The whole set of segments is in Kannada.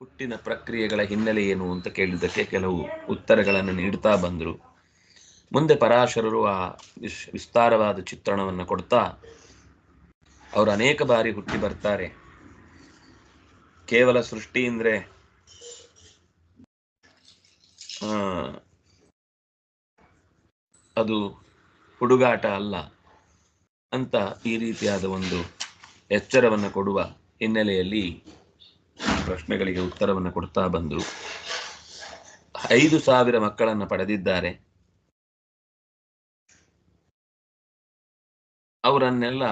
ಹುಟ್ಟಿನ ಪ್ರಕ್ರಿಯೆಗಳ ಹಿನ್ನೆಲೆ ಏನು ಅಂತ ಕೇಳಿದ್ದಕ್ಕೆ ಕೆಲವು ಉತ್ತರಗಳನ್ನು ನೀಡ್ತಾ ಬಂದರು. ಮುಂದೆ ಪರಾಶರರು ಆ ವಿಸ್ ವಿಸ್ತಾರವಾದ ಚಿತ್ರಣವನ್ನು ಕೊಡ್ತಾ ಅವರು ಅನೇಕ ಬಾರಿ ಹುಟ್ಟಿ ಬರ್ತಾರೆ. ಕೇವಲ ಸೃಷ್ಟಿ ಅಂದ್ರೆ ಅದು ಹುಡುಗಾಟ ಅಲ್ಲ ಅಂತ ಈ ರೀತಿಯಾದ ಒಂದು ಎಚ್ಚರವನ್ನು ಕೊಡುವ ಹಿನ್ನೆಲೆಯಲ್ಲಿ ಪ್ರಶ್ನೆಗಳಿಗೆ ಉತ್ತರವನ್ನು ಕೊಡ್ತಾ ಬಂದರು. ಐದು ಸಾವಿರ ಮಕ್ಕಳನ್ನು ಪಡೆದಿದ್ದಾರೆ. ಅವರನ್ನೆಲ್ಲ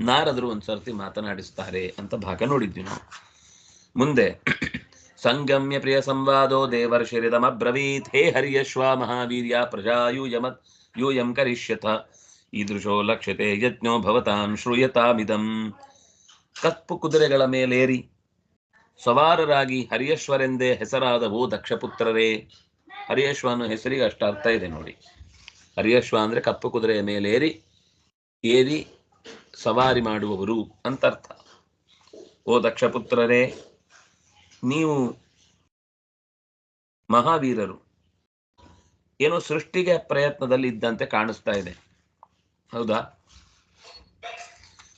ನಾರದರು ಒಂದ್ಸರ್ತಿ ಮಾತನಾಡಿಸ್ತಾರೆ ಅಂತ ಭಾಗ ನೋಡಿದ್ವಿ ನಾವು. ಮುಂದೆ, ಸಂಗಮ್ಯ ಪ್ರಿಯ ಸಂವಾದೋ ದೇವರ್ಷಿರಿದಮಬ್ರವೀತ್ ಹೇ ಹರಿಯಶ್ವ ಮಹಾವೀರ್ಯ ಪ್ರಜಾಯೂಯಮತ್ ಯೂಯಂ ಕರಿಷ್ಯಥ, ಈದೃಶೋ ಲಕ್ಷ್ಯತೆ ಯಜ್ಞೋ ಭವತಾಂ ಶ್ರೂಯತಾಮಿದಂ. ಕಪ್ಪು ಕುದುರೆಗಳ ಮೇಲೇರಿ ಸವಾರರಾಗಿ ಹರಿಯಶ್ವರೆಂದೇ ಹೆಸರಾದ ಓ ದಕ್ಷಪುತ್ರರೇ. ಹರಿಯಶ್ವ ಅನ್ನೋ ಹೆಸರಿಗೆ ಅಷ್ಟು ಅರ್ಥ ಇದೆ ನೋಡಿ. ಹರಿಯಶ್ವ ಅಂದ್ರೆ ಕಪ್ಪು ಕುದುರೆಯ ಮೇಲೇರಿ, ಏರಿ, ಸವಾರಿ ಮಾಡುವವರು ಅಂತ ಅರ್ಥ. ಓ ದಕ್ಷಪುತ್ರರೇ, ನೀವು ಮಹಾವೀರರು. ಏನೋ ಸೃಷ್ಟಿಗೆ ಪ್ರಯತ್ನದಲ್ಲಿ ಇದ್ದಂತೆ ಕಾಣಿಸ್ತಾ ಇದೆ. ಹೌದಾ?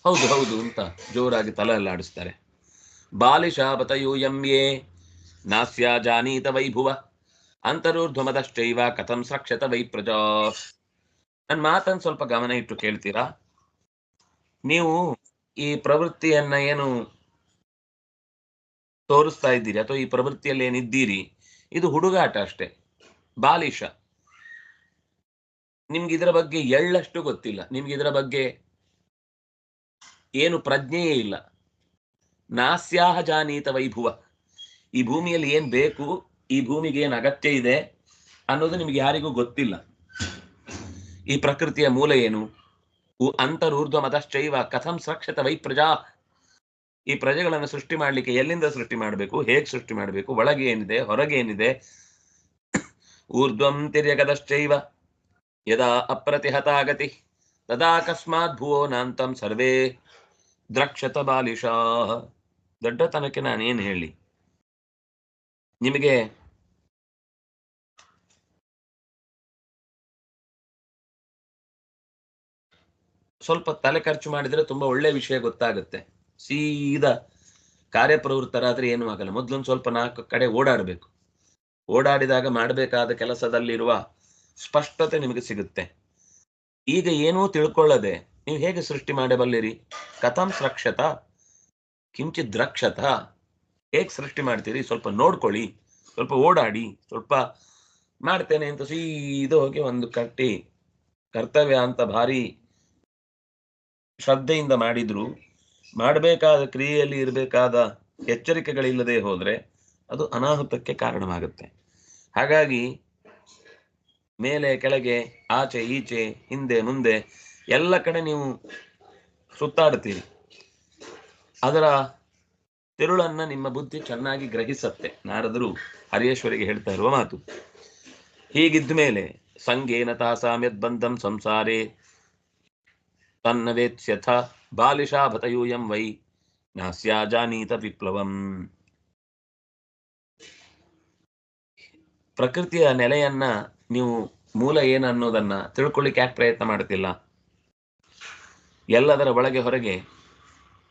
ಹೌದು ಹೌದು ಅಂತ ಜೋರಾಗಿ ತಲೆ ಅಲ್ಲಾಡಿಸ್ತಾರೆ ಯೂಯಂ ಯೇ ನಾಸ್ಯ ಜಾನೀತ ವೈಭುವ. ಅಂತರೂರ್ಧ್ವಮದಶ್ಚೈವ ಕಥಂ ಸಕ್ಷತ ವೈ ಪ್ರಜಾ. ನನ್ನ ಮಾತನ್ನು ಸ್ವಲ್ಪ ಗಮನ ಇಟ್ಟು ಕೇಳ್ತೀರಾ? ನೀವು ಈ ಪ್ರವೃತ್ತಿಯನ್ನ ಏನು ತೋರಿಸ್ತಾ ಇದ್ದೀರಿ? ಅಥವಾ ಈ ಪ್ರವೃತ್ತಿಯಲ್ಲಿ ಏನಿದ್ದೀರಿ? ಇದು ಹುಡುಗಾಟ ಅಷ್ಟೇ. ಬಾಲಿಶ. ನಿಮ್ಗೆ ಇದರ ಬಗ್ಗೆ ಎಳ್ಳಷ್ಟು ಗೊತ್ತಿಲ್ಲ. ನಿಮ್ಗೆ ಇದರ ಬಗ್ಗೆ ಏನು ಪ್ರಜ್ಞೆಯೇ ಇಲ್ಲ. ನಾಸ್ಯಾಹ ಜಾನೀತ ವೈಭುವ. ಈ ಭೂಮಿಯಲ್ಲಿ ಏನ್ ಬೇಕು, ಈ ಭೂಮಿಗೆ ಏನ್ ಅಗತ್ಯ ಇದೆ ಅನ್ನೋದು ನಿಮ್ಗೆ ಯಾರಿಗೂ ಗೊತ್ತಿಲ್ಲ. ಈ ಪ್ರಕೃತಿಯ ಮೂಲ ಏನು? ಅಂತರೂರ್ಧ್ವ ಮತಶ್ಚೈವ ಕಥಂ ಸಕ್ಷತ ವೈ ಪ್ರಜಾ. ಈ ಪ್ರಜೆಗಳನ್ನು ಸೃಷ್ಟಿ ಮಾಡ್ಲಿಕ್ಕೆ ಎಲ್ಲಿಂದ ಸೃಷ್ಟಿ ಮಾಡಬೇಕು? ಹೇಗ್ ಸೃಷ್ಟಿ ಮಾಡಬೇಕು? ಒಳಗೆ ಏನಿದೆ? ಹೊರಗೆ ಏನಿದೆ? ಊರ್ಧ್ವಂ ತಿರ್ಯಗದಶ್ಚೈವ. ಯದಾ ಅಪ್ರತಿಹತಾಗತಿ ತದಾ ಅಕಸ್ಮಾತ್ ಭುವೋ ನಾಂತಂ ಸರ್ವೇ ದ್ರಕ್ಷತ ಬಾಲಿಶಾ ದೊಡ್ಡತನಕ್ಕೆ ಏನು ಹೇಳಿ? ನಿಮಗೆ ಸ್ವಲ್ಪ ತಲೆ ಖರ್ಚು ಮಾಡಿದ್ರೆ ತುಂಬಾ ಒಳ್ಳೆ ವಿಷಯ ಗೊತ್ತಾಗುತ್ತೆ. ಸೀದಾ ಕಾರ್ಯಪ್ರವೃತ್ತರಾದ್ರೆ ಏನೂ ಆಗಲ್ಲ. ಮೊದಲೊಂದು ಸ್ವಲ್ಪ ನಾಲ್ಕು ಕಡೆ ಓಡಾಡಬೇಕು. ಓಡಾಡಿದಾಗ ಮಾಡಬೇಕಾದ ಕೆಲಸದಲ್ಲಿರುವ ಸ್ಪಷ್ಟತೆ ನಿಮಗೆ ಸಿಗುತ್ತೆ. ಈಗ ಏನೂ ತಿಳ್ಕೊಳ್ಳದೆ, ನೀವು ಹೇಗೆ ಸೃಷ್ಟಿ ಮಾಡಬಲ್ಲಿರಿ? ಕಥಂ ಸ್ರಕ್ಷತ ಕಿಂಚಿತ್ ದ್ರಕ್ಷತ ಹೇಗೆ ಸೃಷ್ಟಿ ಮಾಡ್ತೀರಿ? ಸ್ವಲ್ಪ ನೋಡ್ಕೊಳ್ಳಿ, ಸ್ವಲ್ಪ ಓಡಾಡಿ, ಸ್ವಲ್ಪ ಮಾಡ್ತೇನೆ ಅಂತ ಸೀದಾ ಹೋಗಿ ಒಂದು ಕಟ್ಟಿ ಕರ್ತವ್ಯ ಅಂತ ಭಾರಿ ಶ್ರದ್ಧೆಯಿಂದ ಮಾಡಿದ್ರು. ಮಾಡಬೇಕಾದ ಕ್ರಿಯೆಯಲ್ಲಿ ಇರಬೇಕಾದ ಎಚ್ಚರಿಕೆಗಳಿಲ್ಲದೆ ಹೋದ್ರೆ ಅದು ಅನಾಹುತಕ್ಕೆ ಕಾರಣವಾಗುತ್ತೆ. ಹಾಗಾಗಿ ಮೇಲೆ, ಕೆಳಗೆ, ಆಚೆ, ಈಚೆ, ಹಿಂದೆ, ಮುಂದೆ ಎಲ್ಲ ಕಡೆ ನೀವು ಸುತ್ತಾಡ್ತೀರಿ. ಅದರ ತಿರುಳನ್ನ ನಿಮ್ಮ ಬುದ್ಧಿ ಚೆನ್ನಾಗಿ ಗ್ರಹಿಸತ್ತೆ. ನಾರದರು ಹರಿಯೇಶ್ವರಿಗೆ ಹೇಳ್ತಾ ಇರುವ ಮಾತು. ಹೀಗಿದ್ದ ಮೇಲೆ ಸಂಗೇನ ತಾಸಾಮ್ಯದ್ ಬಂಧಂ ಸಂಸಾರೇ ತನ್ನವೇತ್ಸ್ಯಥ ಬಾಲಿಶಾ ಭತಯೂಯಂ ವೈ ನಾಸ್ಯಾ ಜಾನೀತ ವಿಪ್ಲವಂ. ಪ್ರಕೃತಿಯ ನೆಲೆಯನ್ನ ನೀವು ಮೂಲ ಏನು ಅನ್ನೋದನ್ನ ತಿಳ್ಕೊಳ್ಳಿಕ್ಕೆ ಯಾಕೆ ಪ್ರಯತ್ನ ಮಾಡ್ತಿಲ್ಲ? ಎಲ್ಲದರ ಒಳಗೆ ಹೊರಗೆ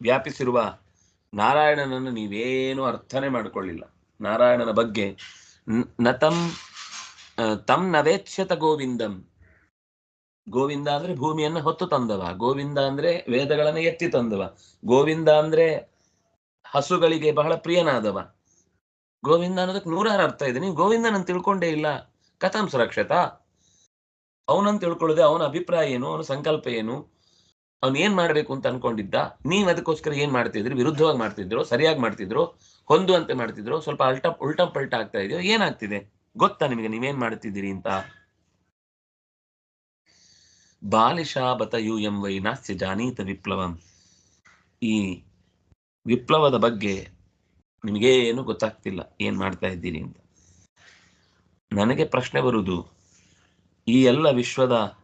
ವ್ಯಾಪಿಸಿರುವ ನಾರಾಯಣನನ್ನು ನೀವೇನು ಅರ್ಥನೆ ಮಾಡಿಕೊಳ್ಳಿಲ್ಲ. ನಾರಾಯಣನ ಬಗ್ಗೆ ನ- ತಮ್ ತಂ ನವೇಚ್ಯತ ಗೋವಿಂದಂ. ಗೋವಿಂದ ಅಂದ್ರೆ ಭೂಮಿಯನ್ನ ಹೊತ್ತು ತಂದವ. ಗೋವಿಂದ ಅಂದ್ರೆ ವೇದಗಳನ್ನ ಎತ್ತಿ ತಂದವ. ಗೋವಿಂದ ಅಂದ್ರೆ ಹಸುಗಳಿಗೆ ಬಹಳ ಪ್ರಿಯನಾದವ. ಗೋವಿಂದ ಅನ್ನೋದಕ್ಕೆ ನೂರಾರು ಅರ್ಥ ಇದೆ. ನೀವು ಗೋವಿಂದನನ್ನು ತಿಳ್ಕೊಂಡೇ ಇಲ್ಲ. ಕಥಂ ಸುರಕ್ಷತಾ. ಅವನನ್ನು ತಿಳ್ಕೊಳ್ಳದೆ ಅವನ ಅಭಿಪ್ರಾಯ ಏನು? ಅವನ ಸಂಕಲ್ಪ ಏನು? ಅವನ್ ಏನ್ ಮಾಡ್ಬೇಕು ಅಂತ ಅನ್ಕೊಂಡಿದ್ದ, ನೀವ್ ಅದಕ್ಕೋಸ್ಕರ ಏನ್ ಮಾಡ್ತಿದ್ರಿ? ವಿರುದ್ಧವಾಗಿ ಮಾಡ್ತಿದ್ರು? ಸರಿಯಾಗಿ ಮಾಡ್ತಿದ್ರು? ಹೊಂದುವಂತೆ ಮಾಡ್ತಿದ್ರು? ಸ್ವಲ್ಪ ಅಲ್ಟ, ಉಲ್ಟಂ ಪಲ್ಟ ಆಗ್ತಾ ಇದೆಯೋ? ಏನಾಗ್ತಿದೆ? ಗೊತ್ತಾ ನಿಮಗೆ ನೀವೇನ್ ಮಾಡ್ತಿದ್ದೀರಿ ಅಂತ? ಬಾಲಿಶಾ ಬತ ಯು ಎಂ ವೈ ನಾಸ್ಯ ಜಾನೀತ ವಿಪ್ಲವಂ. ಈ ವಿಪ್ಲವದ ಬಗ್ಗೆ ನಿಮಗೆ ಏನು ಗೊತ್ತಾಗ್ತಿಲ್ಲ. ಏನ್ ಮಾಡ್ತಾ ಇದ್ದೀರಿ ಅಂತ. ನನಗೆ ಪ್ರಶ್ನೆ ಬರುವುದು ಈ ಎಲ್ಲ ವಿಶ್ವದ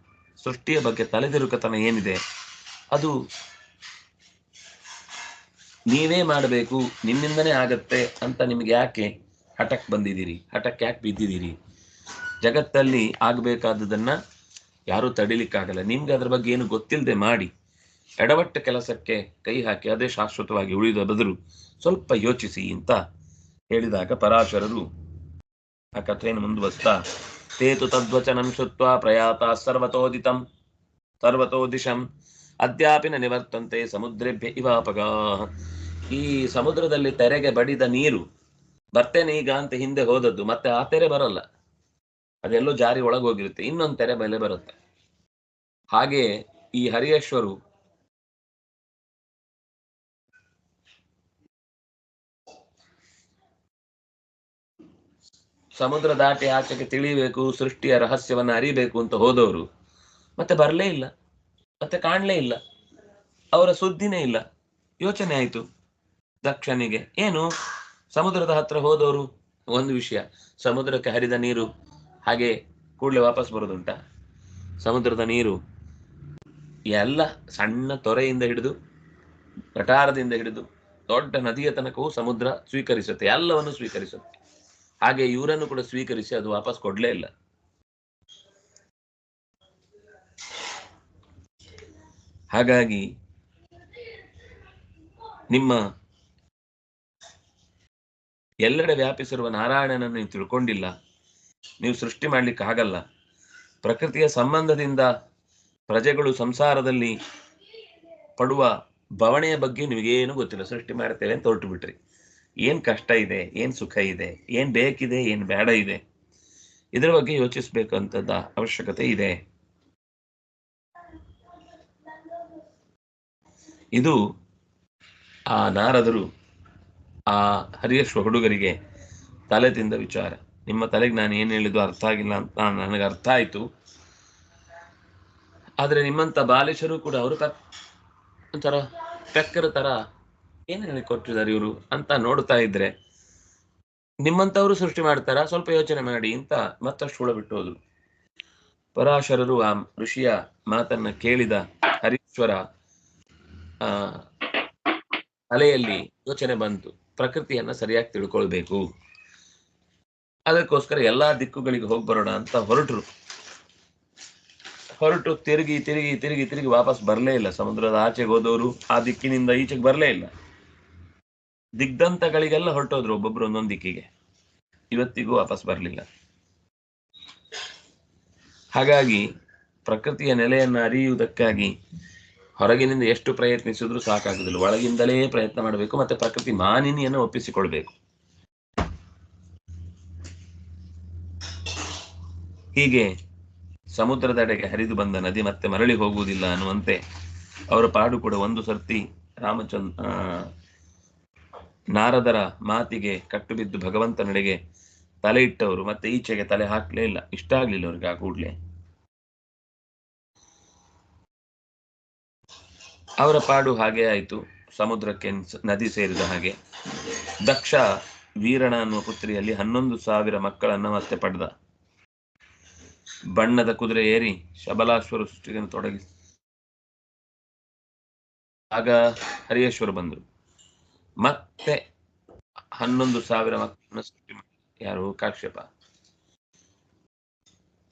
ಸೃಷ್ಟಿಯ ಬಗ್ಗೆ ತಲೆದಿರುಕತನ ಏನಿದೆ? ಅದು ನೀವೇ ಮಾಡಬೇಕು, ನಿಮ್ಮಿಂದನೇ ಆಗತ್ತೆ ಅಂತ ನಿಮ್ಗೆ ಯಾಕೆ ಹಠಕ್ ಬಂದಿದ್ದೀರಿ? ಹಠಕ್ ಯಾಕೆ ಬಿದ್ದಿದ್ದೀರಿ? ಜಗತ್ತಲ್ಲಿ ಆಗಬೇಕಾದದನ್ನ ಯಾರೂ ತಡಿಲಿಕ್ಕಾಗಲ್ಲ. ನಿಮ್ಗೆ ಅದ್ರ ಬಗ್ಗೆ ಏನು ಗೊತ್ತಿಲ್ಲದೆ ಮಾಡಿ, ಎಡವಟ್ಟ ಕೆಲಸಕ್ಕೆ ಕೈ ಹಾಕಿ ಅದೇ ಶಾಶ್ವತವಾಗಿ ಉಳಿದ ಬದಲು ಸ್ವಲ್ಪ ಯೋಚಿಸಿ ಅಂತ ಹೇಳಿದಾಗ ಪರಾಶರರು ಆ ಕಥೆಯನ್ನು ಮುಂದುವರಿಸ್ತಾ, ತೇತು ತದ್ವಚನಂ ಶುತ್ವ ಪ್ರಯಾತ ಸರ್ವತೋದಿತಂ ಸರ್ವತೋ ದಿಶಂ ಅದ್ಯಾಪಿನ ನಿವರ್ತಂತೆ ಸಮುದ್ರೇಭ್ಯ ಇವಾಪಗ ಈ ಸಮುದ್ರದಲ್ಲಿ ತೆರೆಗೆ ಬಡಿದ ನೀರು ಬರ್ತೇನೆ ಈಗ ಅಂತ ಹಿಂದೆ ಹೋದದ್ದು, ಮತ್ತೆ ಆ ತೆರೆ ಬರಲ್ಲ. ಅದೆಲ್ಲೋ ಜಾರಿ ಒಳಗೋಗಿರುತ್ತೆ, ಇನ್ನೊಂದು ತೆರೆ ಮೇಲೆ ಬರುತ್ತೆ. ಹಾಗೆ ಈ ಹರಿಯೇಶ್ವರು ಸಮುದ್ರ ದಾಟಿ ಆಚೆಗೆ ತಿಳಿಬೇಕು, ಸೃಷ್ಟಿಯ ರಹಸ್ಯವನ್ನು ಅರಿಬೇಕು ಅಂತ ಹೋದವರು, ಮತ್ತೆ ಬರಲೇ ಇಲ್ಲ. ಮತ್ತೆ ಕಾಣಲೇ ಇಲ್ಲ. ಅವರ ಸುದ್ದಿನೇ ಇಲ್ಲ. ಯೋಚನೆ ಆಯ್ತು. ದಕ್ಷನಿಗೆ ಏನು? ಸಮುದ್ರದ ಹತ್ರ ಹೋದವರು ಒಂದು ವಿಷಯ. ಸಮುದ್ರಕ್ಕೆ ಹರಿದ ನೀರು ಹಾಗೆ ಕೂಡಲೇ ವಾಪಸ್ ಬರೋದುಂಟ? ಸಮುದ್ರದ ನೀರು ಎಲ್ಲ ಸಣ್ಣ ತೊರೆಯಿಂದ ಹಿಡಿದು ಗಟಾರದಿಂದ ಹಿಡಿದು, ದೊಡ್ಡ ನದಿಯ ತನಕವೂ ಸಮುದ್ರ ಸ್ವೀಕರಿಸುತ್ತೆ. ಎಲ್ಲವನ್ನು ಸ್ವೀಕರಿಸುತ್ತೆ. ಹಾಗೆ ಇವರನ್ನು ಕೂಡ ಸ್ವೀಕರಿಸಿ ಅದು ವಾಪಸ್ ಕೊಡ್ಲೇ ಇಲ್ಲ. ಹಾಗಾಗಿ ನಿಮ್ಮ ಎಲ್ಲೆಡೆ ವ್ಯಾಪಿಸಿರುವ ನಾರಾಯಣನನ್ನು ನೀವು ತಿಳ್ಕೊಂಡಿಲ್ಲ, ನೀವು ಸೃಷ್ಟಿ ಮಾಡಲಿಕ್ಕೆ ಆಗಲ್ಲ. ಪ್ರಕೃತಿಯ ಸಂಬಂಧದಿಂದ ಪ್ರಜೆಗಳು ಸಂಸಾರದಲ್ಲಿ ಪಡುವ ಬವಣೆಯ ಬಗ್ಗೆ ನಿಮಗೇನು ಗೊತ್ತಿಲ್ಲ. ಸೃಷ್ಟಿ ಮಾಡ್ತೇವೆ ಅಂತ ಹೊರಟು ಬಿಟ್ರಿ ಏನ್ ಕಷ್ಟ ಇದೆ, ಏನ್ ಸುಖ ಇದೆ, ಏನ್ ಬೇಕಿದೆ, ಏನ್ ಬೇಡ ಇದೆ, ಇದರ ಬಗ್ಗೆ ಯೋಚಿಸಬೇಕಂತದ ಅವಶ್ಯಕತೆ ಇದೆ. ಇದು ಆ ನಾರದರು ಆ ಹರಿಯಶ್ವ ಹುಡುಗರಿಗೆ ತಲೆ ತಿಂದ ವಿಚಾರ. ನಿಮ್ಮ ತಲೆಗೆ ನಾನು ಏನು ಹೇಳಿದ್ದು ಅರ್ಥ ಆಗಿಲ್ಲ ಅಂತ ನನಗೆ ಅರ್ಥ ಆಯ್ತು. ಆದ್ರೆ ನಿಮ್ಮಂತ ಬಾಲಿಶರು ಕೂಡ ಅವರು ಪೆಕ್ ಒಂಥರ ಪೆಕ್ಕರ ತರ ಏನು ಹೇಳಿಕೊಟ್ಟಿದ್ದಾರೆ ಇವರು ಅಂತ ನೋಡ್ತಾ ಇದ್ರೆ ನಿಮ್ಮಂಥವರು ಸೃಷ್ಟಿ ಮಾಡ್ತಾರ? ಸ್ವಲ್ಪ ಯೋಚನೆ ಮಾಡಿ ಅಂತ ಮತ್ತಷ್ಟು ಹುಳ ಬಿಟ್ಟು ಹೋದ್ರು. ಪರಾಶರರು ಆ ಋಷಿಯ ಮಾತನ್ನ ಕೇಳಿದ ಹರೀಶ್ವರ ಆ ತಲೆಯಲ್ಲಿ ಯೋಚನೆ ಬಂತು. ಪ್ರಕೃತಿಯನ್ನ ಸರಿಯಾಗಿ ತಿಳ್ಕೊಳ್ಬೇಕು. ಅದಕ್ಕೋಸ್ಕರ ಎಲ್ಲಾ ದಿಕ್ಕುಗಳಿಗೆ ಹೋಗಿ ಬರೋಣ ಅಂತ ಹೊರಟರು. ಹೊರಟು ತಿರುಗಿ ತಿರುಗಿ ತಿರುಗಿ ತಿರುಗಿ ವಾಪಸ್ ಬರಲೇ ಇಲ್ಲ. ಸಮುದ್ರದ ಆಚೆಗೆ ಹೋದವರು ಆ ದಿಕ್ಕಿನಿಂದ ಈಚೆಗೆ ಬರಲೇ ಇಲ್ಲ. ದಿಗ್ದಂತಗಳಿಗೆಲ್ಲ ಹೊರಟೋದ್ರು ಒಬ್ಬೊಬ್ರು ಒಂದೊಂದು ದಿಕ್ಕಿಗೆ. ಇವತ್ತಿಗೂ ವಾಪಸ್ ಬರಲಿಲ್ಲ. ಹಾಗಾಗಿ ಪ್ರಕೃತಿಯ ನೆಲೆಯನ್ನು ಅರಿಯುವುದಕ್ಕಾಗಿ ಹೊರಗಿನಿಂದ ಎಷ್ಟು ಪ್ರಯತ್ನಿಸಿದ್ರು ಸಾಕಾಗುದಿಲ್ಲ. ಒಳಗಿಂದಲೇ ಪ್ರಯತ್ನ ಮಾಡಬೇಕು ಮತ್ತೆ ಪ್ರಕೃತಿ ಮಾನಿನಿಯನ್ನು ಒಪ್ಪಿಸಿಕೊಳ್ಬೇಕು. ಹೀಗೆ ಸಮುದ್ರದೆಡೆಗೆ ಹರಿದು ಬಂದ ನದಿ ಮತ್ತೆ ಮರಳಿ ಹೋಗುವುದಿಲ್ಲ ಅನ್ನುವಂತೆ ಅವರ ಪಾಡು ಕೂಡ ಒಂದು ಸರ್ತಿ ರಾಮಚಂದ್ರ ನಾರದರ ಮಾತಿಗೆ ಕಟ್ಟು ಬಿದ್ದು ಭಗವಂತನೆಡೆಗೆ ತಲೆ ಇಟ್ಟವರು. ಮತ್ತೆ ಈಚೆಗೆ ತಲೆ ಹಾಕ್ಲೇ ಇಲ್ಲ. ಇಷ್ಟ ಆಗ್ಲಿಲ್ಲ ಅವ್ರಿಗೆ ಆ ಕೂಡ್ಲೆ. ಅವರ ಪಾಡು ಹಾಗೆ ಆಯಿತು. ಸಮುದ್ರಕ್ಕೆ ನದಿ ಸೇರಿದ ಹಾಗೆ. ದಕ್ಷ ವೀರಣ ಅನ್ನುವ ಪುತ್ರಿಯಲ್ಲಿ ಹನ್ನೊಂದು ಸಾವಿರ ಮಕ್ಕಳನ್ನು ಮತ್ತೆ ಪಡೆದ. ಬಣ್ಣದ ಕುದುರೆ ಏರಿ ಶಬಲಾಶ್ವರ ಸೃಷ್ಟಿಯನ್ನು ತೊಡಗಿ ಆಗ ಹರಿಯೇಶ್ವರ ಬಂದರು. ಮತ್ತೆ ಹನ್ನೊಂದು ಸಾವಿರ ಮಕ್ಕಳನ್ನು ಸೃಷ್ಟಿ ಯಾರು? ಕಾಶ್ಯಪ.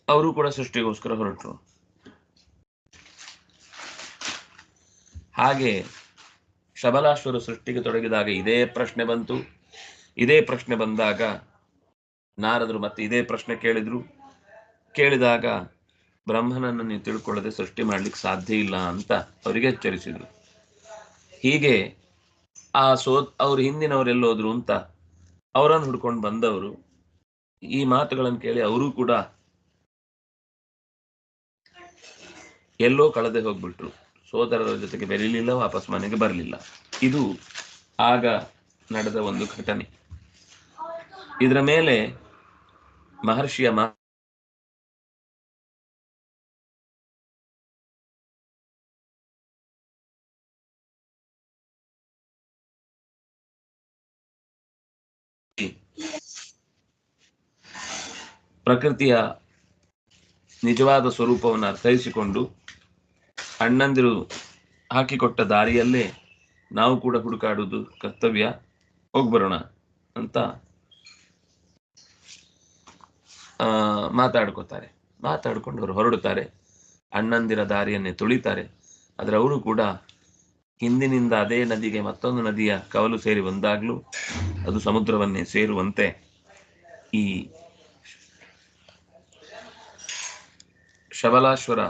ಅವರು ಕೂಡ ಸೃಷ್ಟಿಗೋಸ್ಕರ ಹೊರಟರು. ಹಾಗೆ ಶಬಲಾಶ್ವರ ಸೃಷ್ಟಿಗೆ ತೊಡಗಿದಾಗ ಇದೇ ಪ್ರಶ್ನೆ ಬಂತು. ಇದೇ ಪ್ರಶ್ನೆ ಬಂದಾಗ ನಾರದರು ಮತ್ತೆ ಇದೇ ಪ್ರಶ್ನೆ ಕೇಳಿದ್ರು. ಕೇಳಿದಾಗ ಬ್ರಹ್ಮನನ್ನು ನೀವು ತಿಳ್ಕೊಳ್ಳದೆ ಸೃಷ್ಟಿ ಮಾಡ್ಲಿಕ್ಕೆ ಸಾಧ್ಯ ಇಲ್ಲ ಅಂತ ಅವರಿಗೆ ಎಚ್ಚರಿಸಿದ್ರು. ಹೀಗೆ ಆ ಸೋ ಅವ್ರ ಹಿಂದಿನವರೆಲ್ಲೋದ್ರು ಅಂತ ಅವರನ್ನು ಹುಡ್ಕೊಂಡು ಬಂದವರು. ಈ ಮಾತುಗಳನ್ನು ಕೇಳಿ ಅವರು ಕೂಡ ಎಲ್ಲೋ ಕಳೆದೇ ಹೋಗ್ಬಿಟ್ರು. ಸೋದರರ ಜೊತೆಗೆ ಬೆರೀಲಿಲ್ಲ ವಾಪಸ್ ಮನೆಗೆ ಬರಲಿಲ್ಲ. ಇದು ಆಗ ನಡೆದ ಒಂದು ಘಟನೆ. ಇದರ ಮೇಲೆ ಮಹರ್ಷಿಯ ಮಾ ಪ್ರಕೃತಿಯ ನಿಜವಾದ ಸ್ವರೂಪವನ್ನು ಅರ್ಥೈಸಿಕೊಂಡು ಅಣ್ಣಂದಿರು ಹಾಕಿಕೊಟ್ಟ ದಾರಿಯಲ್ಲೇ ನಾವು ಕೂಡ ಹುಡುಕಾಡುವುದು ಕರ್ತವ್ಯ. ಹೋಗ್ಬರೋಣ ಅಂತ ಮಾತಾಡ್ಕೋತಾರೆ. ಮಾತಾಡ್ಕೊಂಡು ಅವರು ಹೊರಡುತ್ತಾರೆ. ಅಣ್ಣಂದಿರ ದಾರಿಯನ್ನೇ ತುಳಿತಾರೆ. ಆದರೆ ಅವರು ಕೂಡ ಹಿಂದಿನಿಂದ ಅದೇ ನದಿಗೆ ಮತ್ತೊಂದು ನದಿಯ ಕವಲು ಸೇರಿ ಬಂದಾಗಲೂ ಅದು ಸಮುದ್ರವನ್ನೇ ಸೇರುವಂತೆ ಈ ಶಬಲಾಶ್ವರ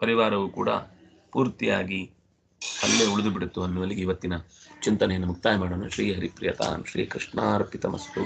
ಪರಿವಾರವು ಕೂಡ ಪೂರ್ತಿಯಾಗಿ ಅಲ್ಲೇ ಉಳಿದು ಬಿಡುತ್ತು ಅನ್ನುವಲ್ಲಿಗೆ ಇವತ್ತಿನ ಚಿಂತನೆಯನ್ನು ಮುಕ್ತಾಯ ಮಾಡೋಣ. ಶ್ರೀ ಹರಿಪ್ರಿಯತಾನ್ ಶ್ರೀ ಕೃಷ್ಣಾರ್ಪಿತಮಸ್ತು